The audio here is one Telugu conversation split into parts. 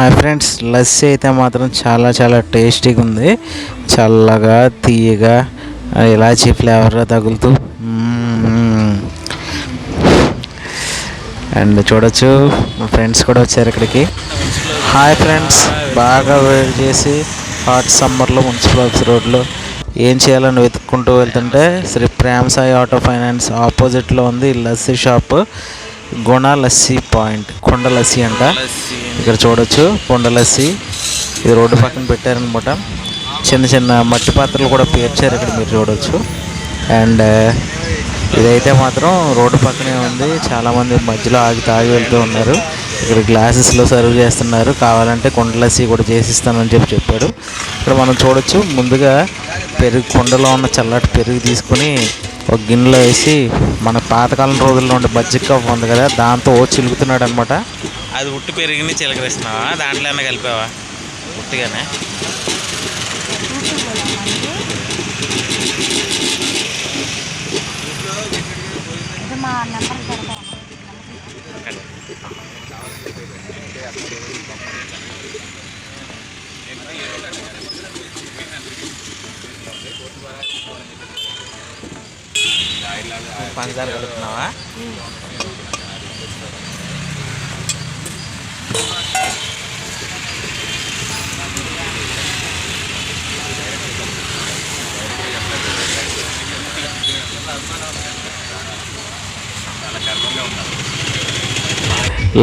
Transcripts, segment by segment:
హాయ్ ఫ్రెండ్స్ లస్సీ అయితే మాత్రం చాలా చాలా టేస్టీగా ఉంది. చల్లగా తీయగా ఇలాచీ ఫ్లేవర్ తగులుతూ. అండ్ చూడొచ్చు మా ఫ్రెండ్స్ కూడా వచ్చారు ఇక్కడికి. హాయ్ ఫ్రెండ్స్ బాగా వేడి చేసి హాట్ సమ్మర్లో మున్సిపాలిటీ రోడ్లో ఏం చేయాలని వెతుక్కుంటూ వెళ్తుంటే శ్రీ ప్రేమ్ సాయి ఆటో ఫైనాన్స్ ఆపోజిట్లో ఉంది ఈ లస్సీ షాప్. గుణలస్సి పాయింట్ కొండలస్సి అంట. ఇక్కడ చూడొచ్చు కొండలస్సి. ఇది రోడ్డు పక్కన పెట్టారనమాట. చిన్న చిన్న మట్టి పాత్రలు కూడా పేర్చారు ఇక్కడ మీరు చూడొచ్చు. అండ్ ఇదైతే మాత్రం రోడ్డు పక్కనే ఉంది. చాలామంది మధ్యలో ఆగి తాగి వెళ్తూ ఉన్నారు. ఇక్కడ గ్లాసెస్లో సర్వ్ చేస్తున్నారు. కావాలంటే కొండలసి కూడా చేసిస్తానని చెప్పి చెప్పాడు. ఇక్కడ మనం చూడొచ్చు ముందుగా పెరుగు కొండలో ఉన్న చల్లటి పెరుగు తీసుకొని ఒక గిన్నెలో వేసి మన పాతకాలం రోజుల్లో ఉండే బజ్జిక్ కప్ ఉంది కదా దాంతో ఓ చిలుకుతున్నాడు అనమాట అది ఉట్టు పెరిగిని చిలకరిస్తున్నావా? దాంట్లో కలిపావా? ఉట్టిగానే ఇది మా నెంబర్ పెడతాను పంచదార కలుపుతున్నావా?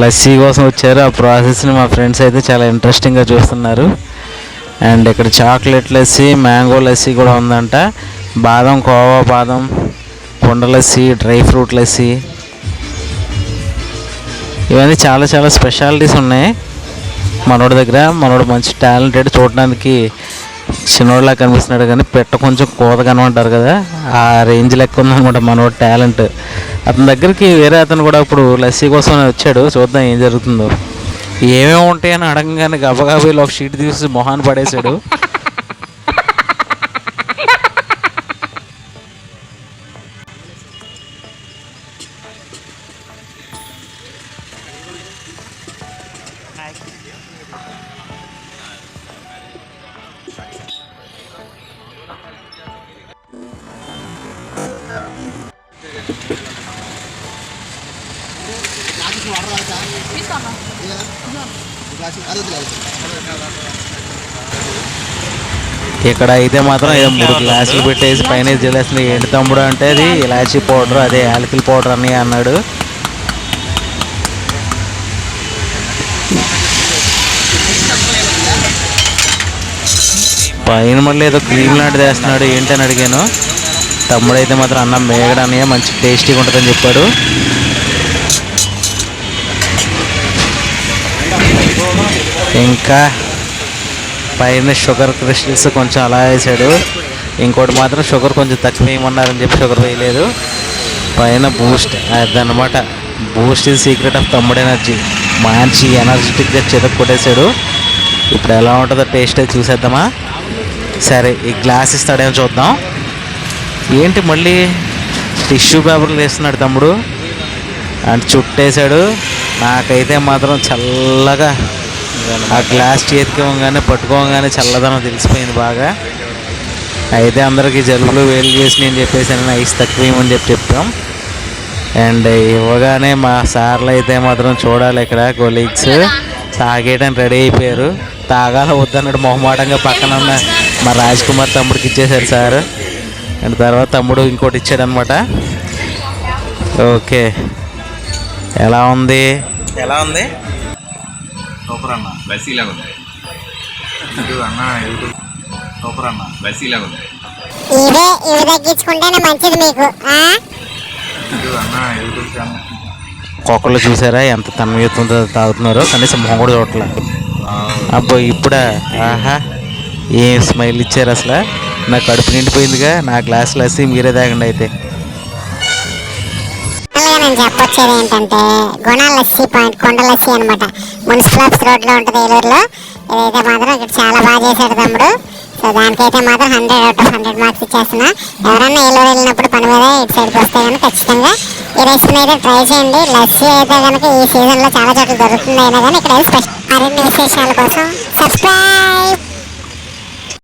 లస్సీ కోసం వచ్చారు. ఆ ప్రాసెస్ని మా ఫ్రెండ్స్ అయితే చాలా ఇంట్రెస్టింగ్గా చూస్తున్నారు. అండ్ ఇక్కడ చాక్లెట్ లస్సీ మ్యాంగో లస్సీ కూడా ఉందంట. బాదం కోవా బాదం కొండ డ్రై ఫ్రూట్ లస్సి ఇవన్నీ చాలా చాలా స్పెషాలిటీస్ ఉన్నాయి. మనోడి దగ్గర మనోడు మంచి టాలెంటెడ్ చూడడానికి చిన్నోడిలా కనిపిస్తున్నాడు కానీ పెట్ట కొంచెం కోత కనమంటారు కదా ఆ రేంజ్ లెక్క ఉందనమాట మనోడు టాలెంట్. అతని దగ్గరికి వేరే అతను కూడా ఇప్పుడు లస్సీ కోసం వచ్చాడు చూద్దాం ఏం జరుగుతుందో. ఏమేమి ఉంటాయని అడగగానే గబగబీలో ఒక షీట్ తీసి మొహాన్ని పడేశాడు. Bisa, Mas. Iya. Bisa. Ada tidak? Ada, ada, ada. ఇక్కడ అయితే మాత్రం ఏదో మూడు గ్లాసులు పెట్టేసి పైన జిలేసిన ఏంటి తమ్ముడు అంటే అది ఇలాచీ పౌడర్ అదే యాలకిల్ పౌడర్ అని అన్నాడు. పైన మళ్ళీ ఏదో క్రీమ్ లాంటిది వేస్తున్నాడు. ఏంటని అడిగాను. తమ్ముడు అయితే మాత్రం అన్నం మేగడని మంచి టేస్టీగా ఉంటుందని చెప్పాడు. ఇంకా పైన షుగర్ క్రిస్టల్స్ కొంచెం అలా వేసాడు. ఇంకోటి మాత్రం షుగర్ కొంచెం తక్కువ వేయమన్నారని చెప్పి షుగర్ వేయలేదు. పైన బూస్ట్ అదనమాట. బూస్ట్ ఇది సీక్రెట్ ఆఫ్ తమ్ముడు ఎనర్జీ. మంచి ఎనర్జెటిక్గా చితక్ కొట్టేశాడు. ఇప్పుడు ఎలా ఉంటుందో టేస్ట్ చూసేద్దామా? సరే ఈ గ్లాస్ ఇస్తాడేమో చూద్దాం. ఏంటి మళ్ళీ టిష్యూ పేపర్లు వేస్తున్నాడు తమ్ముడు? అండ్ చుట్టేశాడు. నాకైతే మాత్రం చల్లగా ఆ గ్లాస్ చేతికి ఇవ్వగానే పట్టుకోగానే చల్లదనం తెలిసిపోయింది బాగా. అయితే అందరికీ జలుబులు వేలు చేసి నేను చెప్పేసాను ఐస్ తక్కువ ఇవ్వమని చెప్పి చెప్పాం. అండ్ ఇవ్వగానే మా సార్లు అయితే మాత్రం చూడాలి ఇక్కడ కొలీగ్స్ తాగేయడానికి రెడీ అయిపోయారు. తాగాల వద్దన్నాడు మొహమాటంగా పక్కన ఉన్న మా రాజ్ కుమార్ తమ్ముడికి ఇచ్చేశారు సార్. అండ్ తర్వాత తమ్ముడు ఇంకోటి ఇచ్చాడు అనమాట ఓకే. ఎలా ఉంది? ఎలా ఉంది? సూపర్ అన్న బస్సీలాగా ఉంది యూట్యూబ్ అన్న యూట్యూబ్ సూపర్ అన్న బస్సీలాగా ఉంది ఇవే ఇవి తగ్గించుకుంటేనే మంచిది మీకు ఆ? యూట్యూబ్ అన్న యూట్యూబ్ ఛానల్ ఒక్కొక్కరు చూసారా ఎంత తన్మయుతంతో తాగుతున్నారో? కనీసం మొహం కూడా చూడట్లే. అబ్బో ఇప్పుడా? ఆహా. ఏం స్మైల్ ఇచ్చారు అసలు? నా కడుపు నిండిపోయిందిగా నా గ్లాసులు వేసి మీరే తాగండి అయితే. చెప్పొచ్చేది ఏంటంటే గుణ లస్సీ పాయింట్ కొండ లస్సీ అనమాట మున్సిపల్ ఆఫీస్ రోడ్లో ఉంటుంది ఏలూరులో. ఇదైతే మాత్రం ఇక్కడ చాలా బాగా చేశాడు తమ్ముడు. సో దానికైతే మాత్రం hundred out of hundred marks ఇచ్చేస్తున్నా. ఎవరన్నా ఏలూరు వెళ్ళినప్పుడు పని మీద ఇటు సైడ్కి వస్తే కనుక ఖచ్చితంగా ఈ రెసిపీని అయితే ట్రై చేయండి. లస్సీ అయితే కనుక ఈ సీజన్లో చాలా చోట్ల దొరుకుతుంది అయినా కానీ ఇక్కడ స్పెషల్ మరిన్ని విశేషాల కోసం సబ్స్క్రైబ్